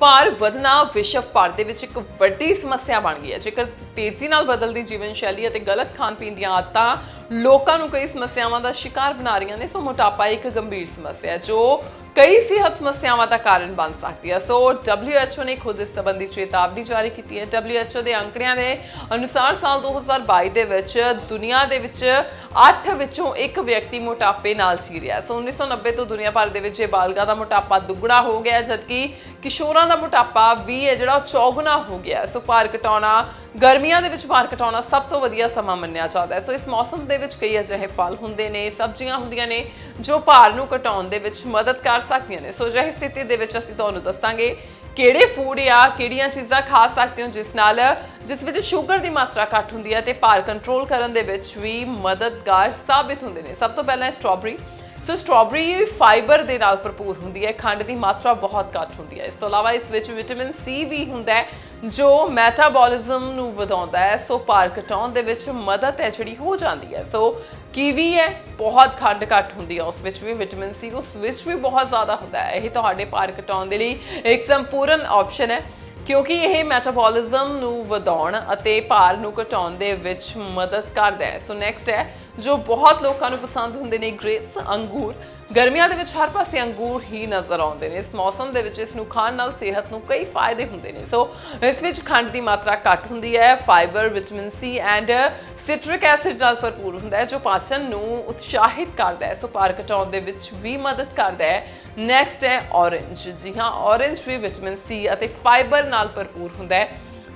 ਭਾਰ ਵਧਣਾ ਵਿਸ਼ਵ ਭਰ ਦੇ ਵਿੱਚ ਇੱਕ ਵੱਡੀ ਸਮੱਸਿਆ ਬਣ ਗਈ ਹੈ। ਜੇਕਰ ਤੇਜ਼ੀ ਨਾਲ ਬਦਲਦੀ ਜੀਵਨ ਸ਼ੈਲੀ ਅਤੇ ਗਲਤ ਖਾਣ ਪੀਣ ਦੀਆਂ ਆਦਤਾਂ ਲੋਕਾਂ ਨੂੰ ਕਈ ਸਮੱਸਿਆਵਾਂ ਦਾ ਸ਼ਿਕਾਰ ਬਣਾ ਰਹੀਆਂ ਨੇ, ਸੋ ਮੋਟਾਪਾ ਇੱਕ ਗੰਭੀਰ ਸਮੱਸਿਆ ਹੈ, ਜੋ ਕਈ ਸਿਹਤ ਸਮੱਸਿਆਵਾਂ ਦਾ ਕਾਰਨ ਬਣ ਸਕਦੀ ਹੈ। ਸੋ WHO ਨੇ ਖੁਦ ਇਸ ਸੰਬੰਧੀ ਚੇਤਾਵਨੀ ਜਾਰੀ ਕੀਤੀ ਹੈ। WHO ਦੇ ਅੰਕੜਿਆਂ ਦੇ ਅਨੁਸਾਰ ਸਾਲ 2022 ਦੇ ਵਿੱਚ ਦੁਨੀਆ ਦੇ ਵਿੱਚ 8 ਵਿੱਚੋਂ ਇੱਕ ਵਿਅਕਤੀ ਮੋਟਾਪੇ ਨਾਲ ਜੀ ਰਿਹਾ ਹੈ। ਸੋ 1990 ਤੋਂ ਦੁਨੀਆ ਭਰ ਦੇ ਵਿੱਚ ਇਹ ਬਾਲਗਾਂ ਦਾ ਮੋਟਾਪਾ ਦੁੱਗਣਾ ਹੋ ਗਿਆ ਜਦਕਿ ਕਿਸ਼ੋਰਾਂ ਦਾ ਮੋਟਾਪਾ ਵੀ ਹੈ, ਜਿਹੜਾ ਉਹ ਚੌਗੁਣਾ ਹੋ ਗਿਆ ਸੋ ਭਾਰ ਘਟਾਉਣਾ ਗਰਮੀਆਂ ਦੇ ਵਿੱਚ ਭਾਰ ਘਟਾਉਣਾ ਸਭ ਤੋਂ ਵਧੀਆ ਸਮਾਂ ਮੰਨਿਆ ਜਾਂਦਾ ਹੈ। ਸੋ ਇਸ ਮੌਸਮ ਦੇ ਵਿੱਚ ਕਈ ਅਜਿਹੇ ਫਲ ਹੁੰਦੇ ਨੇ, ਸਬਜ਼ੀਆਂ ਹੁੰਦੀਆਂ ਨੇ, ਜੋ ਭਾਰ ਨੂੰ ਘਟਾਉਣ ਦੇ ਵਿੱਚ ਮਦਦ ਕਰ ਸਕਦੀਆਂ ਨੇ। ਸੋ ਅਜਿਹੀ ਸਥਿਤੀ ਦੇ ਵਿੱਚ ਅਸੀਂ ਤੁਹਾਨੂੰ ਦੱਸਾਂਗੇ ਕਿਹੜੇ ਫੂਡ ਜਾਂ ਕਿਹੜੀਆਂ ਚੀਜ਼ਾਂ ਖਾ ਸਕਦੇ ਹੋ ਜਿਸ ਨਾਲ, ਜਿਸ ਵਿੱਚ ਸ਼ੂਗਰ ਦੀ ਮਾਤਰਾ ਘੱਟ ਹੁੰਦੀ ਹੈ ਤੇ ਭਾਰ ਕੰਟਰੋਲ ਕਰਨ ਦੇ ਵਿੱਚ ਵੀ ਮਦਦਗਾਰ ਸਾਬਿਤ ਹੁੰਦੇ ਨੇ। ਸਭ ਤੋਂ ਪਹਿਲਾਂ ਹੈ ਸਟ੍ਰਾਬੇਰੀ ਸੋ ਸਟ੍ਰਾਬੇਰੀ ਫਾਈਬਰ ਦੇ ਨਾਲ ਭਰਪੂਰ ਹੁੰਦੀ ਹੈ, ਖੰਡ ਦੀ ਮਾਤਰਾ ਬਹੁਤ ਘੱਟ ਹੁੰਦੀ ਹੈ। ਇਸ ਤੋਂ ਇਲਾਵਾ ਇਸ ਵਿੱਚ ਵਿਟਾਮਿਨ ਸੀ ਵੀ ਹੁੰਦਾ ਹੈ ਜੋ ਮੈਟਾਬੋਲਿਜ਼ਮ ਨੂੰ ਵਧਾਉਂਦਾ ਹੈ, ਸੋ ਭਾਰ ਘਟਾਉਣ ਦੇ ਵਿੱਚ ਮਦਦ ਹੈ ਜਿਹੜੀ ਹੋ ਜਾਂਦੀ ਹੈ। ਸੋ ਕੀਵੀ ਹੈ, ਬਹੁਤ ਖੰਡ ਘੱਟ ਹੁੰਦੀ ਹੈ, ਉਸ ਵਿੱਚ ਵੀ ਵਿਟਾਮਿਨ ਸੀ ਉਸ ਵਿੱਚ ਵੀ ਬਹੁਤ ਜ਼ਿਆਦਾ ਹੁੰਦਾ ਹੈ। ਇਹ ਤੁਹਾਡੇ ਭਾਰ ਘਟਾਉਣ ਦੇ ਲਈ ਇੱਕ ਸੰਪੂਰਨ ਆਪਸ਼ਨ ਹੈ, ਕਿਉਂਕਿ ਇਹ ਮੈਟਾਬੋਲਿਜ਼ਮ ਨੂੰ ਵਧਾਉਣ ਅਤੇ ਭਾਰ ਨੂੰ ਘਟਾਉਣ ਦੇ ਵਿੱਚ ਮਦਦ ਕਰਦਾ ਹੈ। ਸੋ ਨੈਕਸਟ ਹੈ ਜੋ ਬਹੁਤ ਲੋਕਾਂ ਨੂੰ ਪਸੰਦ ਹੁੰਦੇ ਨੇ ਗ੍ਰੇਪਸ ਅੰਗੂਰ। ਗਰਮੀਆਂ ਦੇ ਵਿੱਚ ਹਰ ਪਾਸੇ ਅੰਗੂਰ ਹੀ ਨਜ਼ਰ ਆਉਂਦੇ ਨੇ। ਇਸ ਮੌਸਮ ਦੇ ਵਿੱਚ ਇਸ ਨੂੰ ਖਾਣ ਨਾਲ ਸਿਹਤ ਨੂੰ ਕਈ ਫਾਇਦੇ ਹੁੰਦੇ ਨੇ। ਸੋ ਇਸ ਵਿੱਚ ਖੰਡ ਦੀ ਮਾਤਰਾ ਘੱਟ ਹੁੰਦੀ ਹੈ fibre vitamin C and citric acid ਨਾਲ ਭਰਪੂਰ ਹੁੰਦਾ ਹੈ, ਜੋ ਪਾਚਨ ਨੂੰ ਉਤਸ਼ਾਹਿਤ ਕਰਦਾ ਹੈ। ਸੋ ਭਾਰ ਘਟਾਉਣ ਦੇ ਵਿੱਚ ਵੀ ਮਦਦ ਕਰਦਾ ਹੈ। ਨੈਕਸਟ ਹੈ ਔਰੇਂਜ ਜੀ ਹਾਂ ਔਰੇਂਜ ਵੀ ਵਿਟਾਮਿਨ ਸੀ ਅਤੇ ਫਾਈਬਰ ਨਾਲ ਭਰਪੂਰ ਹੁੰਦਾ ਹੈ।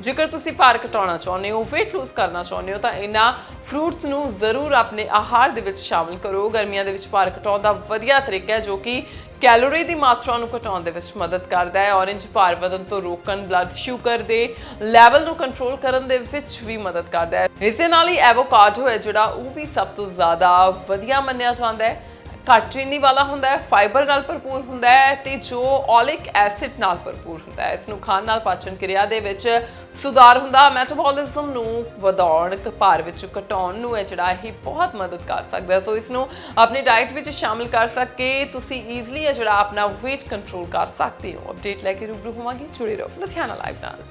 ਜੇਕਰ ਤੁਸੀਂ ਭਾਰ ਘਟਾਉਣਾ ਚਾਹੁੰਦੇ ਹੋ, weight lose ਕਰਨਾ ਚਾਹੁੰਦੇ ਹੋ, ਤਾਂ ਇਹਨਾਂ ਫਰੂਟਸ ਨੂੰ ਜ਼ਰੂਰ ਆਪਣੇ ਆਹਾਰ ਦੇ ਵਿੱਚ ਸ਼ਾਮਲ ਕਰੋ। ਗਰਮੀਆਂ ਦੇ ਵਿੱਚ ਭਾਰ ਘਟਾਉਣ ਦਾ ਵਧੀਆ ਤਰੀਕਾ ਹੈ, ਜੋ ਕਿ ਕੈਲੋਰੀ ਦੀ ਮਾਤਰਾ ਨੂੰ ਘਟਾਉਣ ਦੇ ਵਿੱਚ ਮਦਦ ਕਰਦਾ ਹੈ। ਔਰੇਂਜ ਭਾਰ ਵਧਣ ਤੋਂ ਰੋਕਣ ਬਲੱਡ ਸ਼ੂਗਰ ਦੇ ਲੈਵਲ ਨੂੰ ਕੰਟਰੋਲ ਕਰਨ ਦੇ ਵਿੱਚ ਵੀ ਮਦਦ ਕਰਦਾ ਹੈ। ਇਸੇ ਨਾਲ ਹੀ ਐਵੋਕਾਡੋ ਹੈ, ਜਿਹੜਾ ਉਹ ਵੀ ਸਭ ਤੋਂ ਜ਼ਿਆਦਾ ਵਧੀਆ ਮੰਨਿਆ ਜਾਂਦਾ ਹੈ। ਘੱਟ ਚੀਨੀ ਵਾਲਾ ਹੁੰਦਾ ਹੈ ਫਾਈਬਰ ਨਾਲ ਭਰਪੂਰ ਹੁੰਦਾ ਹੈ ਤੇ ਜੋ ਓਲਿਕ ਐਸਿਡ ਨਾਲ ਭਰਪੂਰ ਹੁੰਦਾ ਹੈ। ਇਸ ਨੂੰ ਖਾਣ ਨਾਲ ਪਾਚਨ ਕਿਰਿਆ ਦੇ ਵਿੱਚ ਸੁਧਾਰ ਹੁੰਦਾ। ਮੈਟਾਬੋਲਿਜ਼ਮ ਨੂੰ ਵਧਾਉਣ, ਭਾਰ ਵਿੱਚ ਘਟਾਉਣ ਨੂੰ ਹੈ ਜਿਹੜਾ ਇਹ ਬਹੁਤ ਮਦਦ ਕਰ ਸਕਦਾ ਸੋ ਇਸ ਨੂੰ ਆਪਣੀ ਡਾਈਟ ਵਿੱਚ ਸ਼ਾਮਿਲ ਕਰ ਸਕੇ, ਤੁਸੀਂ ਈਜ਼ੀਲੀ ਹੈ ਜਿਹੜਾ ਆਪਣਾ weight ਕੰਟਰੋਲ ਕਰ ਸਕਦੇ ਹੋ। ਅਪਡੇਟ ਲੈ ਕੇ ਰੂਬਰੂ ਹੋਵਾਂਗੇ। ਜੁੜੇ ਰਹੋ ਲੁਧਿਆਣਾ ਲਾਈਵ ਨਾਲ।